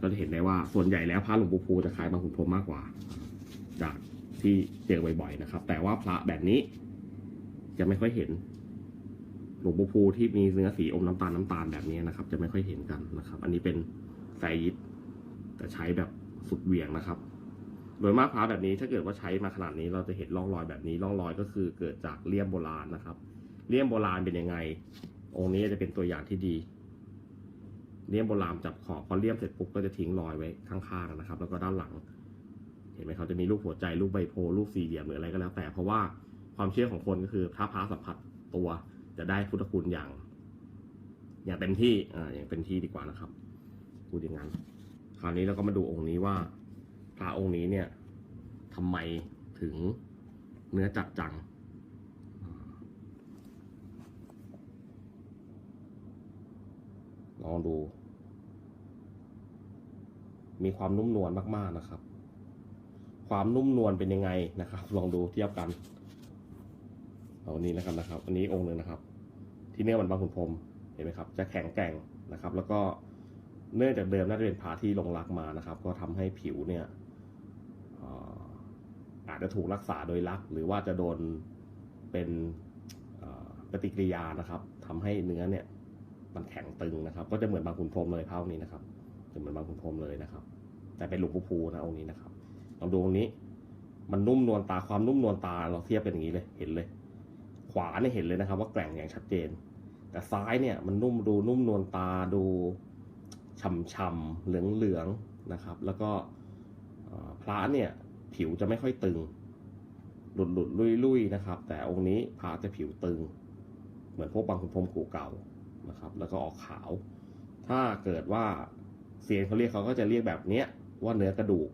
ก็จะเห็นได้ว่าส่วนใหญ่แล้วพระหลวงปู่ภูจะคล้ายบางขุนพรมมากกว่า จากที่เจอบ่อยๆนะครับ แต่ว่าพระแบบนี้จะไม่ค่อยเห็น หลวงปู่ภูที่มีเนื้อสีอมน้ำตาลน้ำตาลแบบนี้นะครับ จะไม่ค่อยเห็นกันนะครับ อันนี้เป็นไซยิดแต่ใช้แบบสุดเหวี่ยงนะครับ โดยมากพระแบบนี้ถ้าเกิดว่าใช้มาขนาดนี้เราจะเห็นร่องรอยแบบนี้ร่องรอยก็คือเกิดจากเลี่ยมโบราณนะครับ เลี่ยมโบราณเป็นยังไง องค์นี้จะเป็นตัวอย่างที่ดี เลี่ยมโบราณจับขอบพอเลี่ยมเสร็จปุ๊บก็จะทิ้งรอยไว้ข้างๆนะครับ แล้วก็ด้านหลัง เห็นไหมเขาจะมีรูปหัวใจรูปใบโพรูปสี่เหลี่ยมหรืออะไรก็แล้วแต่เพราะว่าความเชื่อของคนก็คือถ้าพระสัมผัสตัวจะได้พุทธคุณอย่าง อย่างเต็มที่อ่าอย่างเต็มที่ดีกว่านะครับพูดอย่างนั้นคราวนี้เราก็มาดูองค์นี้ว่า พระองค์นี้เนี่ยทำไมถึงเนื้อจัดจังลองดู มีความนุ่มนวลมากๆนะครับ ความนุ่มนวลเป็นยังไงนะครับ ลองดูเทียบกันเอาอันนี้แล้วกันนะครับ อันนี้องค์หนึ่งนะครับ ที่เนื้อมันบางขุนพรมเห็นไหมครับ จะแข็งแกร่งนะครับ แล้วก็เนื่องจากเดิมน่าจะเป็นผาที่ลงรักมานะครับ ก็ทำให้ผิวเนี่ยอาจจะถูกรักษาโดยรัก หรือว่าจะโดนเป็นปฏิกิริยานะครับทำให้เนื้อเนี่ยมันแข็งตึงนะครับ ก็จะเหมือนบางขุนพรมเลยภานี้นะครับ จะเหมือนบางขุนพรมเลยนะครับ แต่เป็นหลวงปู่ภูนะองค์นี้นะครับลองดูองค์นี้ มันนุ่มนวลตาความนุ่มนวลตาเราเทียบเป็นอย่างนี้เลยเห็นเลย ขวาเนี่ยเห็นเลยนะครับ ว่าแกร่งอย่างชัดเจน แต่ซ้ายเนี่ยมันนุ่มดูนุ่มนวลตาดูฉ่ำๆเหลืองๆนะครับ แล้วก็พระเนี่ยผิวจะไม่ค่อยตึง หลุดหลุดลุยลุยนะครับ แต่องค์นี้พระจะผิวตึง เหมือนพวกบางขุนพรมกูเก่านะครับ แล้วก็ออกขาว ถ้าเกิดว่า เซียนเขาเรียกเขาก็จะเรียกแบบเนี้ยว่าเนื้อกระดูก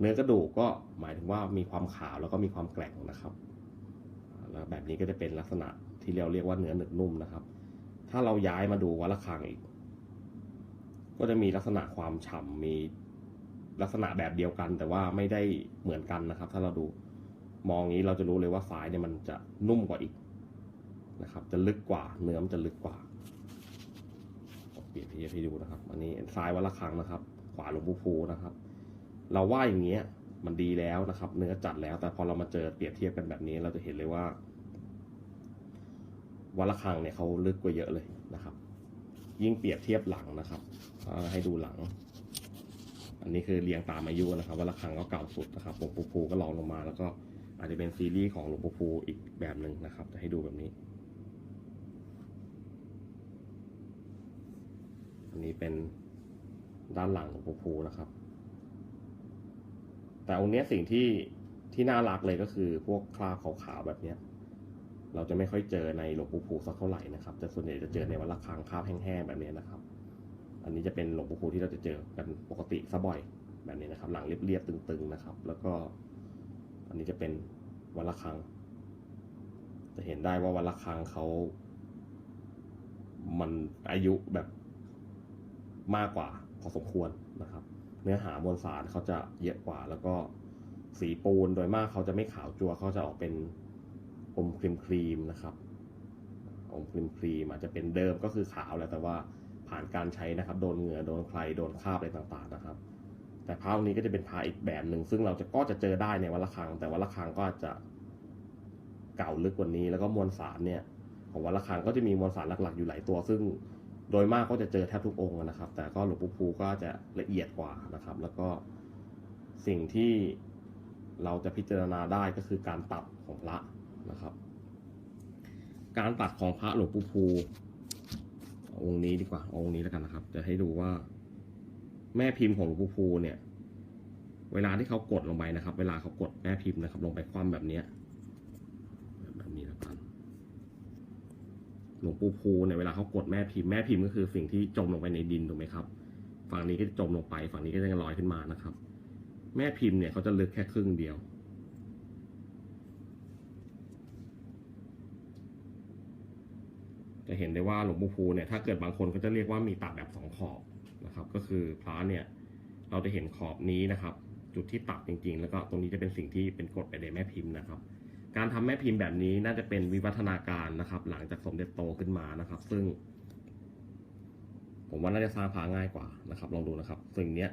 เนื้อกระดูกก็หมายถึงว่ามีความขาวแล้วก็มีความแกร่งนะครับแล้วแบบนี้ก็จะเป็นลักษณะที่เราเรียกว่าเนื้อหนึบนุ่มนะครับ ถ้าเราย้ายมาดูวัดระฆังอีก ก็จะมีลักษณะความฉ่ำมีลักษณะแบบเดียวกัน แต่ว่าไม่ได้เหมือนกันนะครับ ถ้าเราดูมองนี้เราจะรู้เลยว่าซ้ายเนี่ยมันจะนุ่มกว่าอีกนะครับ จะลึกกว่าเนื้อมันจะลึกกว่า เปรียบเทียบให้ดูนะครับ อันนี้ซ้ายวัดระฆังนะครับ ขวาหลวงปู่ภูนะครับ เราว่าอย่างเงี้ยมันดีแล้วนะครับ เนื้อจัดแล้ว แต่พอเรามาเจอเปรียบเทียบกันแบบนี้ เราจะเห็นเลยว่าวัดระฆังเนี่ยเขาลึกกว่าเยอะเลยนะครับ ยิ่งเปรียบเทียบหลังนะครับให้ดูหลัง อันนี้คือเรียงตามอายุนะครับวัดระฆังก็เก่าสุดนะครับหลวงปู่ภูก็ลองลงมา แล้วก็อาจจะเป็นซีรีส์ของหลวงปู่ภูอีกแบบหนึ่งนะครับจะให้ดูแบบนี้ อันนี้เป็นด้านหลังของปูภูนะครับ แต่องค์นี้สิ่งที่ที่น่ารักเลยก็คือพวกคราบขาวๆแบบเนี้ย เราจะไม่ค่อยเจอในหลวงปู่ภูสักเท่าไหร่นะครับแต่ส่วนใหญ่จะเจอในวัดระฆังคราบแห้งๆแบบนี้นะครับ อันนี้จะเป็นหลวงปู่ภูที่เราจะเจอกันปกติซะบ่อยแบบนี้นะครับ หลังเรียบๆตึงๆนะครับ แล้วก็ อันนี้จะเป็นวัดระฆังจะเห็นได้ว่าวัดระฆังเขา มันอายุแบบ มากกว่าพอสมควรนะครับ เนื้อหามวลสารเขาจะเยอะกว่า แล้วก็สีปูนโดยมากเขาจะไม่ขาวจัวเขาจะออกเป็นอมครีมครีมนะครับอมครีมครีมอาจจะเป็นเดิมก็คือขาวแหละแต่ว่าผ่านการใช้นะครับ โดนเหงื่อโดนใครโดนคราบอะไรต่างๆนะครับ แต่พระองค์นี้ก็จะเป็นพระอีกแบบหนึ่งซึ่งเราจะก็จะเจอได้ในวัดระฆังแต่วัดระฆังก็จะเก่าลึกกว่านี้ แล้วก็มวลสารเนี่ยของวัดระฆังก็จะมีมวลสารหลักๆอยู่หลายตัว ซึ่ง โดยมากก็จะเจอแทบทุกองค์นะครับ แต่ก็หลวงปู่ภูก็จะละเอียดกว่านะครับ แล้วก็สิ่งที่เราจะพิจารณาได้ก็คือการตัดของพระนะครับ การตัดของพระหลวงปู่ภูองค์นี้ดีกว่าองค์นี้แล้วกันนะครับ จะให้ดูว่า แม่พิมพ์ของหลวงปู่ภูเนี่ย เวลาที่เขากดลงไปนะครับ เวลาเขากดแม่พิมพ์นะครับ ลงไปคว่ำแบบเนี้ยแบบนี้แล้วกัน หลวงปู่ภูเนี่ยเวลาเขากดแม่พิมพ์แม่พิมพ์ก็คือสิ่งที่จมลงไปในดินถูกไหมครับ ฝั่งนี้ก็จะจมลงไป ฝั่งนี้ก็จะลอยขึ้นมานะครับ แม่พิมพ์เนี่ยเขาจะลึกแค่ครึ่งเดียว จะเห็นได้ว่าหลวงปู่ภูเนี่ยถ้าเกิดบางคนก็จะเรียกว่ามีตัดแบบสองขอบนะครับ ก็คือพระเนี่ยเราจะเห็นขอบนี้นะครับ จุดที่ตัดจริง ๆ แล้วก็ตรงนี้จะเป็นสิ่งที่เป็นกฎไปในแม่พิมพ์นะครับ การทำแม่พิมพ์แบบนี้น่าจะเป็นวิวัฒนาการนะครับ หลังจากสมเด็จโตขึ้นมานะครับ ซึ่ง ผมว่าน่าจะสร้างพระง่ายกว่านะครับ ลองดูนะครับ สิ่งเนี้ย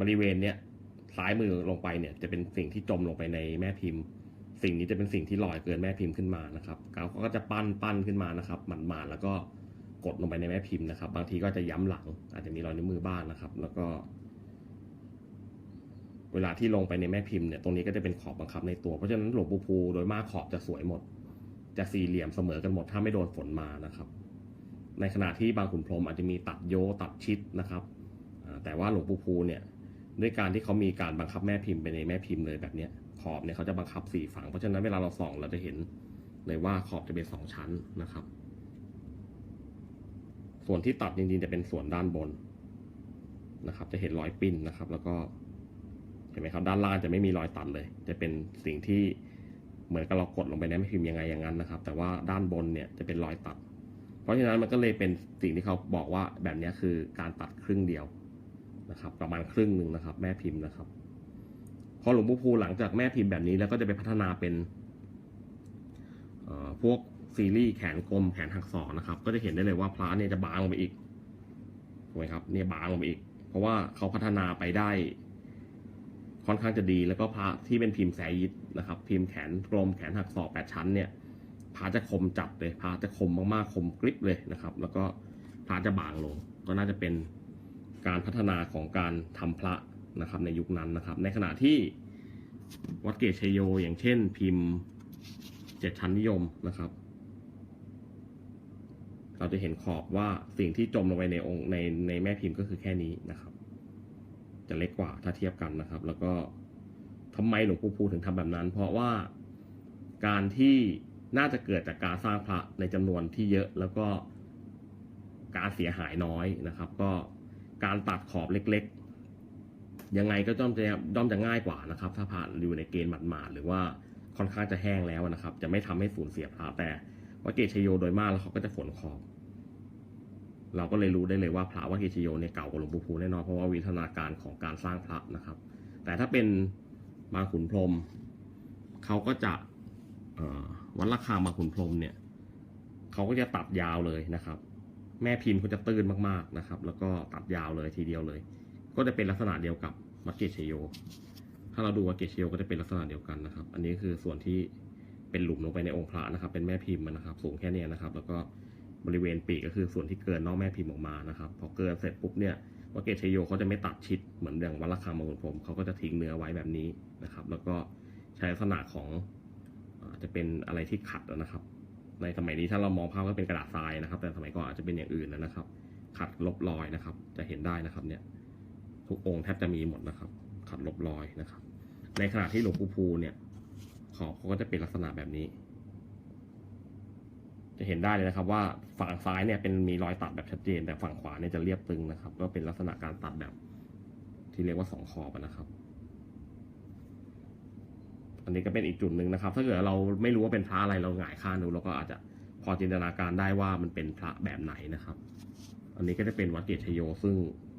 บริเวณเนี้ยซ้ายมือลงไปเนี่ย จะเป็นสิ่งที่จมลงไปในแม่พิมพ์ สิ่งนี้จะเป็นสิ่งที่ลอยเกินแม่พิมพ์ขึ้นมานะครับเขาก็จะปั้นปั้นขึ้นมานะครับหมันๆแล้วก็กดลงไปในแม่พิมพ์นะครับ บางทีก็จะย้ำหลัง อาจจะมีรอยนิ้วมือบ้างนะครับ แล้วก็ เวลาที่ลงไปในแม่พิมพ์เนี่ยตรงนี้ก็จะเป็นขอบบังคับในตัว เพราะฉะนั้นหลวงปู่ภูโดยมากขอบจะสวยหมด จะสี่เหลี่ยมเสมอกันหมดถ้าไม่โดนฝนมานะครับ ในขณะที่บางขุนพรหมอาจจะมีตัดโยตัดชิดนะครับแต่ว่าหลวงปู่ภูเนี่ยด้วยการที่เขามีการบังคับแม่พิมพ์ไปในแม่พิมพ์เลยแบบนี้ขอบเนี่ยเขาจะบังคับสี่ฝั่งเพราะฉะนั้นเวลาเราส่องเราจะเห็นเลยว่าขอบจะเป็นสองชั้นนะครับ ส่วนที่ตัดจริงๆจะเป็นส่วนด้านบนนะครับ จะเห็นรอยปิ้นนะครับ แล้วก็ เห็นไหมครับด้านล่างจะไม่มีรอยตัดเลย จะเป็นสิ่งที่เหมือนกับเรากดลงไปในแม่พิมพ์ยังไงอย่างนั้นนะครับ แต่ว่าด้านบนเนี่ยจะเป็นรอยตัด เพราะฉะนั้นมันก็เลยเป็นสิ่งที่เขาบอกว่าแบบนี้คือการตัดครึ่งเดียวนะครับ ประมาณครึ่งหนึ่งนะครับ แม่พิมพ์นะครับพอหลวงปู่ภูหลังจากแม่พิมพ์แบบนี้แล้วก็จะไปพัฒนาเป็นพวกซีรีส์แขนกลมแขนหักศอกนะครับ ก็จะเห็นได้เลยว่าพระเนี่ยจะบางลงไปอีกถูกไหมครับเนี่ยบางลงไปอีก เพราะว่าเขาพัฒนาไปได้ ค่อนข้างจะดี แล้วก็พระที่เป็นพิมพ์แสยิดนะครับ พิมพ์แขนกลมแขนหักศอกแปดชั้นเนี่ยพระจะคมจัดเลยพระจะคมมากๆคมกริบเลยนะครับ แล้วก็พระจะบางลง ก็น่าจะเป็นการพัฒนาของการทำพระนะครับในยุคนั้นนะครับ ในขณะที่วัดเกตชัยโยอย่างเช่น พิมพ์เจ็ดชั้นนิยมนะครับ เราจะเห็นขอบว่าสิ่งที่จมลงไปในองค์ในในแม่พิมพ์ก็คือแค่นี้นะครับ จะเล็กกว่าถ้าเทียบกันนะครับ แล้วก็ทำไมหลวงปู่ภูถึงทำแบบนั้น เพราะว่าการที่น่าจะเกิดจากการสร้างพระในจำนวนที่เยอะแล้วก็การเสียหายน้อยนะครับ ก็การตัดขอบเล็กๆ ยังไงก็ต้องจะย่อมจะง่ายกว่านะครับ ถ้าผ่านอยู่ในเกณฑ์หมาดๆหรือว่าค่อนข้างจะแห้งแล้วนะครับ จะไม่ทำให้สูญเสียพระแต่วัดเกตชโยโดยมากแล้วเขาก็จะฝนขอบ เราก็เลยรู้ได้เลยว่าพระวัดเกตชโยเนี่ยเก่ากว่าหลวงปู่ภูแน่นอนเพราะว่าวิวัฒนาการของการสร้างพระนะครับ แต่ถ้าเป็นบาขุนพรมเขาก็จะวัดราคาบาขุนพรมเนี่ยเขาก็จะตัดยาวเลยนะครับ แม่พิมพ์เขาจะตื้นมากๆนะครับ แล้วก็ตัดยาวเลยทีเดียวเลย ก็จะเป็นลักษณะเดียวกับมักเกชโย ถ้าเราดูวักเกชโยก็จะเป็นลักษณะเดียวกันนะครับ อันนี้คือส่วนที่เป็นหลุมลงไปในองค์พระนะครับ เป็นแม่พิมพ์นะครับ สูงแค่เนี้ยนะครับ แล้วก็ บริเวณปีกก็คือส่วนที่เกินนอกแม่พิมพ์ออกมานะครับ พอเกินเสร็จปุ๊บเนี่ยวักเกตชโยเขาจะไม่ตัดชิดเหมือนอย่างวัดระฆังมงคลผมเขาก็จะทิ้งเนื้อไว้แบบนี้นะครับ แล้วก็ใช้ลักษณะของอาจจะเป็นอะไรที่ขัดนะครับ ในสมัยนี้ถ้าเรามองภาพก็เป็นกระดาษทรายนะครับ แต่สมัยก่อนอาจจะเป็นอย่างอื่นนะครับ ขัดลบรอยนะครับ จะเห็นได้นะครับเนี่ยทุกองค์แทบจะมีหมดนะครับ ขัดลบรอยนะครับ ในขณะที่หลวงปู่ภูเนี่ยขอบเขาก็จะเป็นลักษณะแบบนี้ จะเห็นได้เลยนะครับว่าฝั่งซ้ายเนี่ยเป็นมีรอยตัดแบบชัดเจน แต่ฝั่งขวาเนี่ยจะเรียบตึงนะครับ ก็เป็นลักษณะการตัดแบบ ที่เรียกว่าสองขอบนะครับ อันนี้ก็เป็นอีกจุดหนึ่งนะครับ ถ้าเกิดเราไม่รู้ว่าเป็นพระอะไรเราหงายข้างดูเราก็อาจจะพอจินตนาการได้ว่ามันเป็นพระแบบไหนนะครับ อันนี้ก็จะเป็นวัดเกตชโย ซึ่ง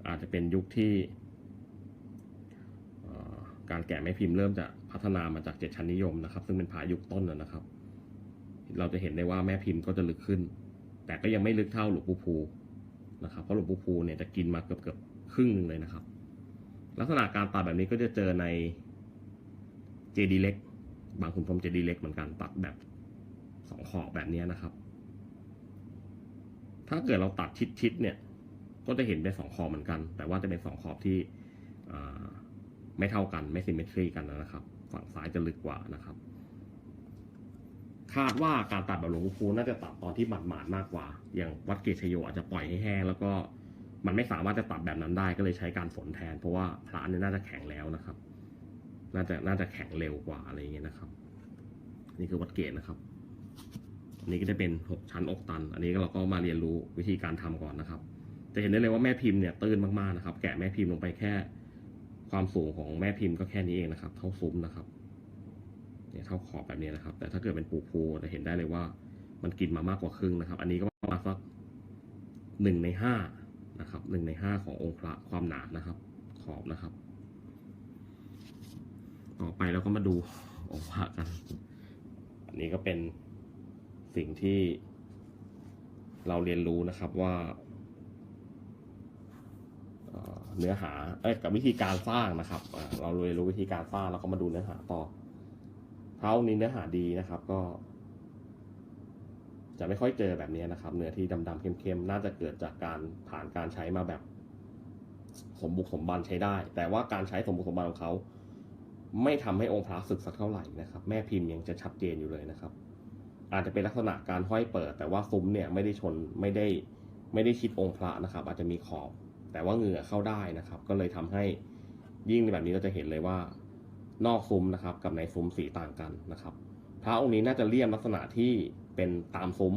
อาจจะเป็นยุคที่การแกะแม่พิมพ์เริ่มจะพัฒนามาจากเจ็ดชั้นนิยมนะครับ ซึ่งเป็นพระยุคต้นนะครับ เราจะเห็นได้ว่าแม่พิมพ์ก็จะลึกขึ้น แต่ก็ยังไม่ลึกเท่าหลวงปู่ภูนะครับ เพราะหลวงปู่ภูเนี่ยจะกินมาเกือบเกือบๆครึ่งหนึ่งเลยนะครับ ลักษณะการตัดแบบนี้ก็จะเจอในเจดีเล็ก บางขุนพรมเจดีเล็กเหมือนกันตัดแบบสองขอบแบบนี้นะครับ ถ้าเกิดเราตัดชิดๆเนี่ยก็จะเห็นเป็นสองขอบเหมือนกัน แต่ว่าจะเป็นสองขอบที่ไม่เท่ากันไม่ซิมเมทรีกันนะครับ ฝั่งซ้ายจะลึกกว่านะครับ คาดว่าการตัดแบบหลวงปู่ฟูน่าจะตัดตอนที่หมาดๆมากกว่า อย่างวัดเกตชโยอาจจะปล่อยให้แห้งแล้วก็มันไม่สามารถจะตัดแบบนั้นได้ก็เลยใช้การฝนแทน เพราะว่าพระเนี่ยน่าจะแข็งแล้วนะครับ น่าจะน่าจะแข็งเร็วกว่าอะไรอย่างเงี้ยนะครับ นี่คือวัดเกตนะครับอันนี้ก็จะเป็นหกชั้นอกตัน อันนี้เราก็มาเรียนรู้วิธีการทำก่อนนะครับ จะเห็นได้เลยว่าแม่พิมพ์เนี่ยตื้นมากๆนะครับ แกะแม่พิมพ์ลงไปแค่ ความสูงของแม่พิมพ์ก็แค่นี้เองนะครับ เท่าซุ้มนะครับ เนี่ยเท่าขอบแบบนี้นะครับ แต่ถ้าเกิดเป็นปูพูจะเห็นได้เลยว่า มันกินมามากกว่าครึ่งนะครับ อันนี้ก็ประมาณสักหนึ่งในห้านะครับหนึ่งในห้าขององค์พระความหนานะครับ ขอบนะครับ ต่อไปเราก็มาดูองค์พระกัน อันนี้ก็เป็นสิ่งที่เราเรียนรู้นะครับว่าเนื้อหาเอ้ยกับวิธีการสร้างนะครับ เราเรียนรู้วิธีการสร้างแล้วก็มาดูเนื้อหาต่อ เท้านี้เนื้อหาดีนะครับ ก็ จะไม่ค่อยเจอแบบนี้นะครับ เนื้อที่ดำๆเข้มๆน่าจะเกิดจากการผ่านการใช้มาแบบ สมบุกสมบันใช้ได้ แต่ว่าการใช้สมบุกสมบันของเขาไม่ทำให้องค์พระสึกสักเท่าไหร่นะครับ แม่พิมพ์ยังจะชัดเจนอยู่เลยนะครับ อาจจะเป็นลักษณะการห้อยเปิด แต่ว่าซุ้มเนี่ยไม่ได้ชนไม่ได้ไม่ได้ชิดองค์พระนะครับ อาจจะมีขอบ แต่ว่าเหงื่อเข้าได้นะครับ ก็เลยทำให้ยิ่งในแบบนี้เราจะเห็นเลยว่า นอกซุ้มนะครับ กับในซุ้มสีต่างกันนะครับ พระองค์นี้น่าจะเลี่ยมลักษณะที่เป็นตามซุ้ม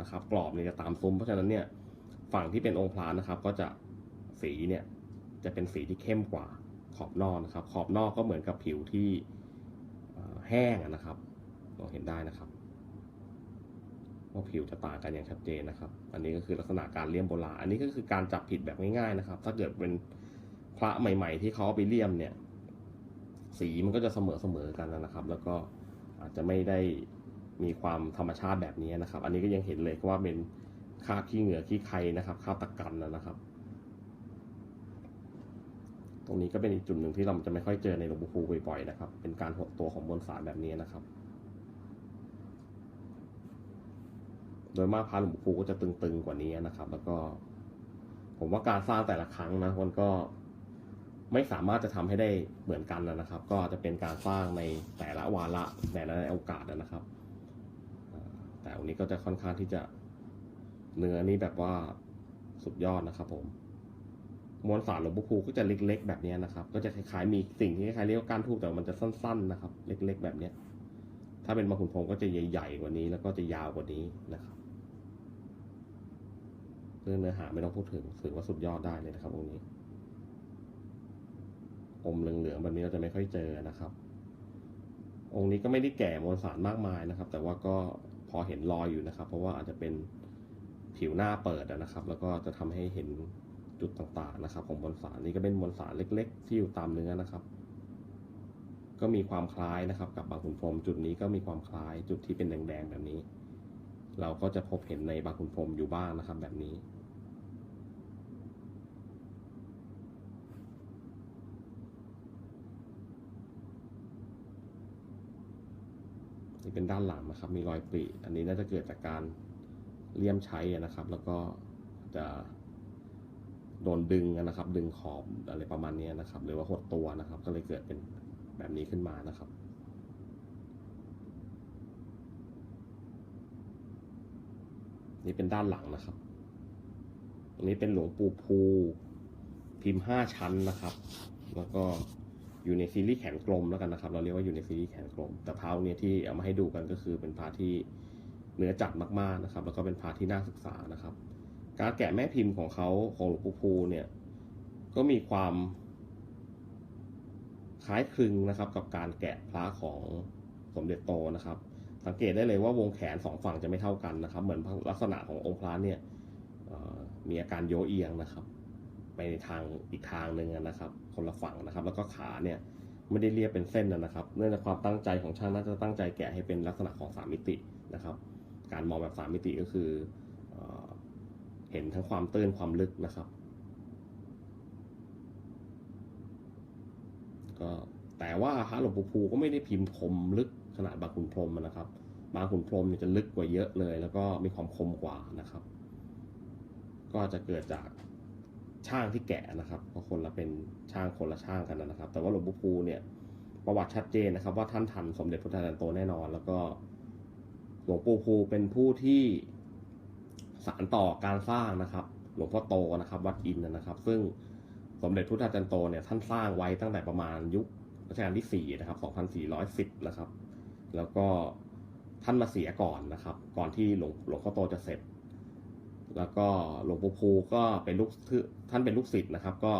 นะครับ กรอบเนี่ยจะตามซุ้ม เพราะฉะนั้นเนี่ยฝั่งที่เป็นองค์พระนะครับ ก็จะสีเนี่ยจะเป็นสีที่เข้มกว่าขอบนอกนะครับ ขอบนอกก็เหมือนกับผิวที่แห้งนะครับเราเห็นได้นะครับว่าผิวจะต่างกันอย่างชัดเจนนะครับ อันนี้ก็คือลักษณะการเลี่ยมโบราณ อันนี้ก็คือการจับผิดแบบง่ายๆนะครับ ถ้าเกิดเป็นพระใหม่ ๆ ที่เขาเอาไปเลี่ยมเนี่ย สีมันก็จะเสมอเสมอๆกันนะครับ แล้วก็อาจจะไม่ได้มีความธรรมชาติแบบนี้นะครับ อันนี้ก็ยังเห็นเลยว่าเป็นคราบขี้เหงื่อขี้ไครนะครับคราบตะกันนะครับ ตรงนี้ก็เป็นอีกจุดหนึ่งที่เราจะไม่ค่อยเจอในหลวงปู่ฟูบ่อยๆนะครับ เป็นการหดตัวของมวลสารแบบนี้นะครับ โดยมากพระหลวงปู่ฟูก็จะตึงๆกว่านี้นะครับ แล้วก็ ผมว่าการสร้างแต่ละครั้งนะมันก็ ไม่สามารถจะทำให้ได้เหมือนกันนะครับ ก็จะเป็นการสร้างในแต่ละวาระแต่ละโอกาสนะครับ แต่วันนี้ก็จะค่อนข้างที่จะเนื้อนี่แบบว่าสุดยอดนะครับ ผมมวลสารหลวงปู่คูก็จะเล็ก ๆ แบบนี้นะครับ ก็จะคล้ายๆมีสิ่งที่คล้ายๆเรียกว่าก้านทูบแต่มันจะสั้น ๆ นะครับ เล็ก ๆ แบบเนี้ยถ้าเป็นบางขุนพรหมก็จะใหญ่ๆกว่านี้ แล้วก็จะยาวกว่านี้นะครับเรื่องเนื้อหาไม่ต้องพูดถึงถือว่าสุดยอดได้เลยนะครับองค์นี้ อมเหลืองๆแบบนี้เราจะไม่ค่อยเจอนะครับ องค์นี้ก็ไม่ได้แก่มวลสารมากมายนะครับ แต่ว่าก็พอเห็นรอยอยู่นะครับ เพราะว่าอาจจะเป็นผิวหน้าเปิดนะครับ แล้วก็จะทำให้เห็นจุดต่างๆนะครับ ของมวลสารนี่ก็เป็นมวลสารเล็ก ๆ ที่อยู่ตามเนื้อนะครับ ก็มีความคล้ายนะครับ กับบางขุนพรมจุดนี้ก็มีความคล้ายจุดที่เป็นแดงๆแบบนี้ เราก็จะพบเห็นในบางขุนพรมอยู่บ้างนะครับ แบบนี้ นี่เป็นด้านหลังนะครับ มีรอยปริอันนี้น่าจะเกิดจากการเลี่ยมใช้นะครับ แล้วก็จะโดนดึงนะครับ ดึงขอบอะไรประมาณนี้นะครับ หรือว่าหดตัวนะครับ ก็เลยเกิดเป็นแบบนี้ขึ้นมานะครับนี่เป็นด้านหลังนะครับอันนี้เป็นหลวงปู่ภูพิมพ์ห้าชั้นนะครับ แล้วก็ อยู่ในซีรีส์แขนกลมแล้วกันนะครับ เราเรียกว่าอยู่ในซีรีส์แขนกลม แต่เท้าเนี่ยที่เอามาให้ดูกันก็คือเป็นพาที่เนื้อจัดมากๆนะครับ แล้วก็เป็นพาที่น่าศึกษานะครับ การแกะแม่พิมพ์ของเขาของหลวงปู่ภูเนี่ยก็มีความคล้ายคลึงนะครับ กับการแกะพระของสมเด็จโตนะครับ สังเกตได้เลยว่าวงแขนสองฝั่งจะไม่เท่ากันนะครับ เหมือนลักษณะขององค์พระเนี่ยมีอาการโยเอียงนะครับ ไปในทางอีกทางหนึ่งนะครับ คนละฝั่งนะครับ แล้วก็ขาเนี่ยไม่ได้เรียบเป็นเส้นนะครับ เนื่องจากความตั้งใจของช่างน่าจะตั้งใจแกะให้เป็นลักษณะของสามมิตินะครับ การมองแบบสามมิติก็คือเอเห็นทั้งความตื้นความลึกนะครับ ก็แต่ว่าพระหลวงปู่ภูก็ไม่ได้พิมพ์คมลึกขนาดบางขุนพรหมนะครับ บางขุนพรหมเนี่ยจะลึกกว่าเยอะเลย แล้วก็มีความคมกว่านะครับ ก็จะเกิดจาก ช่างที่แกะนะครับเพราะคนละเป็นช่างคนละช่างกันนะครับ แต่ว่าหลวงปู่ภูเนี่ยประวัติชัดเจนนะครับ ว่าท่านทันสมเด็จพระจันทร์โตแน่นอน แล้วก็หลวงปู่ภูเป็นผู้ที่สานต่อการสร้างนะครับ หลวงพ่อโตนะครับวัดอินนะครับ ซึ่งสมเด็จพระจันทร์โตเนี่ยท่านสร้างไว้ตั้งแต่ประมาณยุครัชกาลที่สี่นะครับ2410นะครับ แล้วก็ท่านมาเสียก่อนนะครับ ก่อนที่หลวงหลวงพ่อโตจะเสร็จ แล้วก็หลวงปู่ภูก็เป็นลูกท่านเป็นลูกศิษย์นะครับ ก็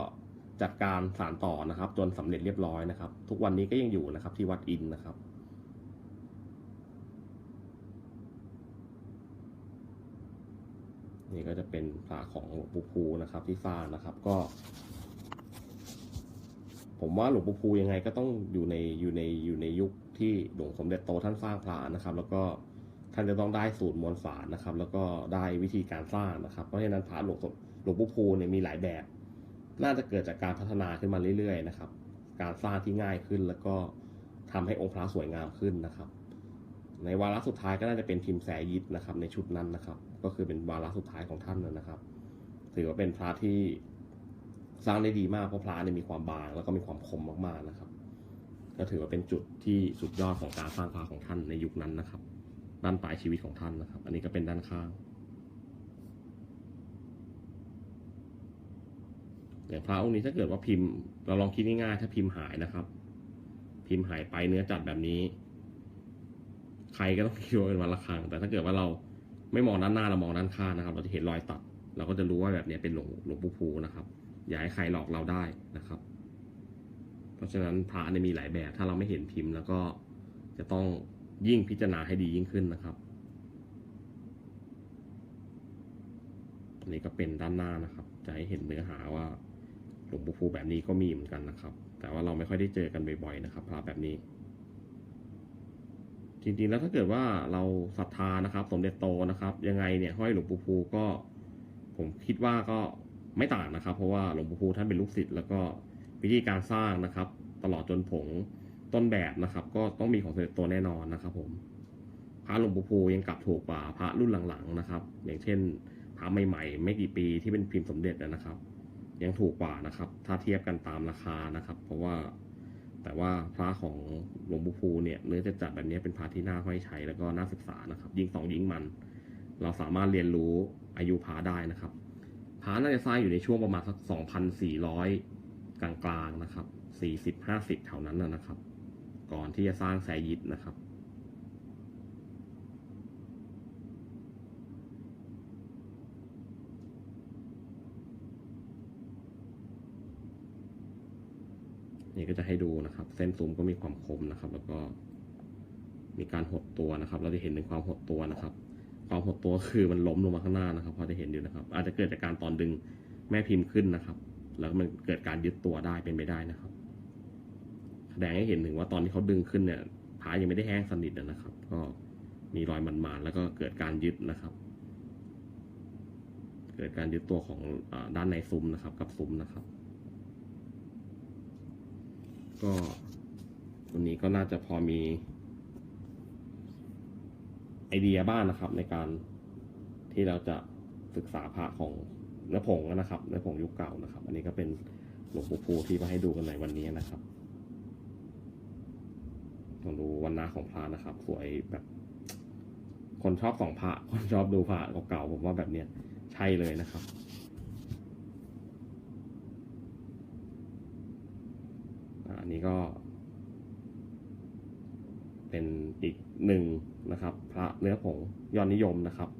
จัดการสานต่อนะครับ จนสำเร็จเรียบร้อยนะครับ ทุกวันนี้ก็ยังอยู่นะครับ ที่วัดอินนะครับนี่ก็จะเป็นพระของหลวงปู่ภูนะครับ ที่สร้างนะครับก็ ผมว่าหลวงปู่ภูยังไงก็ต้องอยู่ในอยู่ในอยู่ในยุคที่หลวงสมเด็จโตท่านสร้างพระนะครับ แล้วก็ ท่านจะต้องได้สูตรมวลสารนะครับ แล้วก็ได้วิธีการสร้างนะครับ เพราะฉะนั้นพระหลวงหลวงปู่ภูเนี่ยมีหลายแบบ น่าจะเกิดจากการพัฒนาขึ้นมาเรื่อยๆนะครับ การสร้างที่ง่ายขึ้นแล้วก็ทำให้องค์พระสวยงามขึ้นนะครับ ในวาระสุดท้ายก็น่าจะเป็นทีมแสยิดนะครับ ในชุดนั้นนะครับ ก็คือเป็นวาระสุดท้ายของท่านนะครับถือว่าเป็นพระที่สร้างได้ดีมากเพราะพระเนี่ยมีความบาง แล้วก็มีความคมมากๆนะครับ ก็ถือว่าเป็นจุดที่สุดยอดของการสร้างพระของท่านในยุคนั้นนะครับ ด้านปลายชีวิตของท่านนะครับ อันนี้ก็เป็นด้านข้างอย่างพระองค์นี้ถ้าเกิดว่าพิมพ์เราลองคิดง่ายๆถ้าพิมพ์หายนะครับ พิมพ์หายไปเนื้อจัดแบบนี้ ใครก็ต้องคิดว่าเป็นวันละครังแต่ถ้าเกิดว่าเราไม่มองด้านหน้าเรามองด้านข้างนะครับ เราจะเห็นรอยตัด เราก็จะรู้ว่าแบบนี้เป็นหลวงหลวงปู่ภูนะครับ อย่าให้ใครหลอกเราได้นะครับ เพราะฉะนั้นพระเนี่ยมีหลายแบบ ถ้าเราไม่เห็นพิมพ์แล้วก็จะต้อง ยิ่งพิจารณาให้ดียิ่งขึ้นนะครับนนี้ก็เป็นด้านหน้านะครับ จะให้เห็นเนื้อหาว่าหลวงปู่ภูแบบนี้ก็มีเหมือนกันนะครับ แต่ว่าเราไม่ค่อยได้เจอกันบ่อยๆนะครับพระแบบนี้ จริงๆแล้วถ้าเกิดว่าเราศรัทธานะครับ สมเด็จโตนะครับ ยังไงเนี่ยห้อยหลวงปู่ภูก็ ผมคิดว่าก็ไม่ต่างนะครับ เพราะว่าหลวงปู่ภูท่านเป็นลูกศิษย์แล้วก็วิธีการสร้างนะครับ ตลอดจนผง ต้นแบบนะครับ ก็ต้องมีของสมเด็จโตแน่นอนนะครับ ผมพระหลวงปู่ภูยังกลับถูกกว่าพระรุ่นหลังๆนะครับ อย่างเช่นพระใหม่ๆ ไม่กี่ปีที่เป็นพิมพ์สมเด็จนะครับ ยังถูกกว่านะครับ ถ้าเทียบกันตามราคานะครับ เพราะว่าแต่ว่าพระของหลวงปู่ภูเนี่ยเนื้อจะจัดแบบนี้เป็นพระที่น่าห้อยใช้แล้วก็น่าศึกษานะครับ ยิ่งสองยิ่งมัน เราสามารถเรียนรู้อายุพระได้นะครับพระน่าจะสร้างอยู่ในช่วงประมาณสัก 2,400 กลางๆนะครับ 40-50แถวนั้นนะนะครับ ก่อนที่จะสร้างแซยิดนะครับ นี่ก็จะให้ดูนะครับ เส้นซูมก็มีความคมนะครับ แล้วก็มีการหดตัวนะครับ เราจะเห็นถึงความหดตัวนะครับ ความหดตัวคือมันล้มลงมาข้างหน้านะครับพอจะเห็นอยู่นะครับ อาจจะเกิดจากการตอนดึงแม่พิมพ์ขึ้นนะครับ แล้วมันเกิดการยึดตัวได้เป็นไปได้นะครับ ดงให้เห็นถึงว่าตอนที่เขาดึงขึ้นเนี่ยพายังไม่ได้แห้งสนิทนะครับ ก็มีรอยมันๆแล้วก็เกิดการยึดนะครับ เกิดการยึดตัวของอด้านในซุ้มนะครับ กับซุ้มนะครับ ก็วันนี้ก็น่าจะพอมี ไอเดียบ้างนะครับ ในการที่เราจะศึกษาพระของเนื้อผงนะครับเนื้อผงยุคเก่านะครับ อันนี้ก็เป็นหลวงปู่ภูที่มาให้ดูกันในวันนี้นะครับ ลองดูวันนาของพระนะครับ สวยแบบ คนชอบสองพระคนชอบดูพระเก่าๆผมว่าแบบเนี้ยใช่เลยนะครับอันนี้ก็ เป็นอีกหนึ่งนะครับ พระเนื้อผงยอดนิยมนะครับ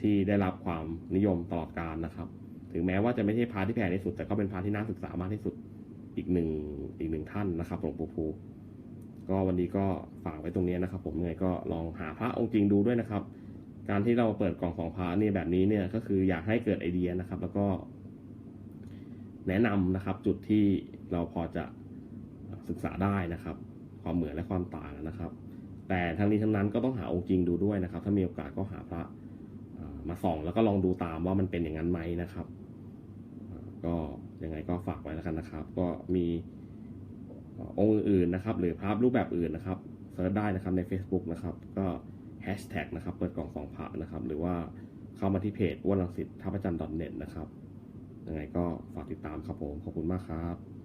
ที่ได้รับความนิยมตลอดกาลนะครับ ถึงแม้ว่าจะไม่ใช่พระที่แพงที่สุด แต่ก็เป็นพระที่น่าศึกษามากที่สุดอีกหนึ่งอีกหนึ่งท่านนะครับหลวงปู่ภู ก็วันนี้ก็ฝากไว้ตรงนี้นะครับ ผมยังไงก็ลองหาพระองค์จริงดูด้วยนะครับ การที่เราเปิดกล่องของพระเนี่ยแบบนี้เนี่ยก็คืออยากให้เกิดไอเดียนะครับ แล้วก็ แนะนำนะครับ จุดที่เราพอจะศึกษาได้นะครับ ความเหมือนและความต่างนะครับ แต่ทั้งนี้ทั้งนั้นก็ต้องหาองค์จริงดูด้วยนะครับ ถ้ามีโอกาสก็หาพระมาส่อง แล้วก็ลองดูตามว่ามันเป็นอย่างนั้นไหมนะครับ ก็ยังไงก็ฝากไว้แล้วกันนะครับ ก็มี องค์อื่นๆนะครับ หรือภาพรูปแบบอื่นนะครับเซิร์ชได้นะครับใน Facebook นะครับ ก็แฮชแท็กนะครับ เปิดกล่องสองพระนะครับ หรือว่าเข้ามาที่เพจอ้วนลังสิตท่าประจันดอทเน็ตนะครับยังไงก็ฝากติดตามครับผม ขอบคุณมากครับ